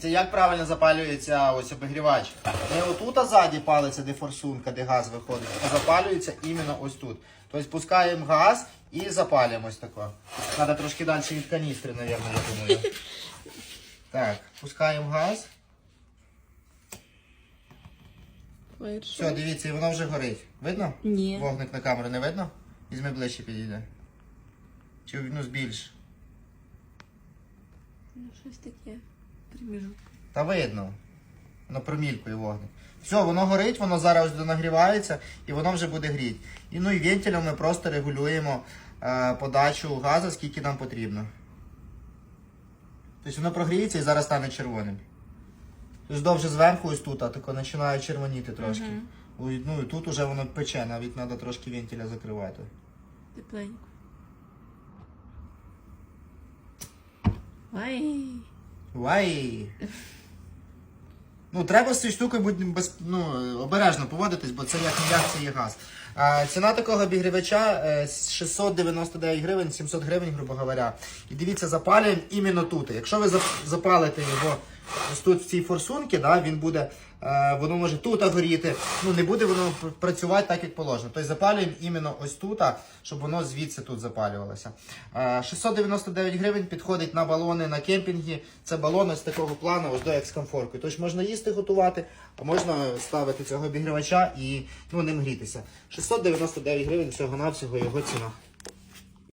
Це як правильно запалюється ось обігрівач? Не отут а ззаді палиться, де форсунка, де газ виходить, а запалюється іменно ось тут. Тобто пускаємо газ і запалюємо ось тако. Треба трошки далі від каністри, мабуть, я думаю. Так, пускаємо газ. Все, дивіться, і воно вже горить. Видно? Ні. Вогник на камеру не видно? Візьми ближче підійде. Чи ну збільш? Ну, щось таке. Та видно. Воно промількує вогник. Все, воно горить, воно зараз ось нагрівається і воно вже буде гріти. І ну і вентилем ми просто регулюємо е, подачу газу, скільки нам потрібно. Тобто воно прогріється і зараз стане червоним. Тобто довше зверху ось тут, а тако починає червоніти трошки. Ой, Ну і тут уже воно пече, навіть треба трошки вентиля закривати. Тепленько. Ай. Вай! Ну, треба з цією штукою бути без, ну, обережно поводитись, бо це як ніяк це є газ. Ціна такого обігрівача е, 699 гривень, 700 гривень, грубо говоря. І дивіться, запалюємо іменно тут. Якщо ви запалите його ось тут в цій форсунці, да, він буде, е, воно може тут горіти. Ну, не буде воно працювати так, як положено. Тобто запалюємо іменно ось тут, щоб воно звідси тут запалювалося. Е, 699 гривень підходить на балони на кемпінгі. Це балони з такого плану, ось до комфоркою. Тож можна їсти готувати, а можна ставити цього обігрівача і ну, ним грітися. 699 гривень всього-навсього його ціна.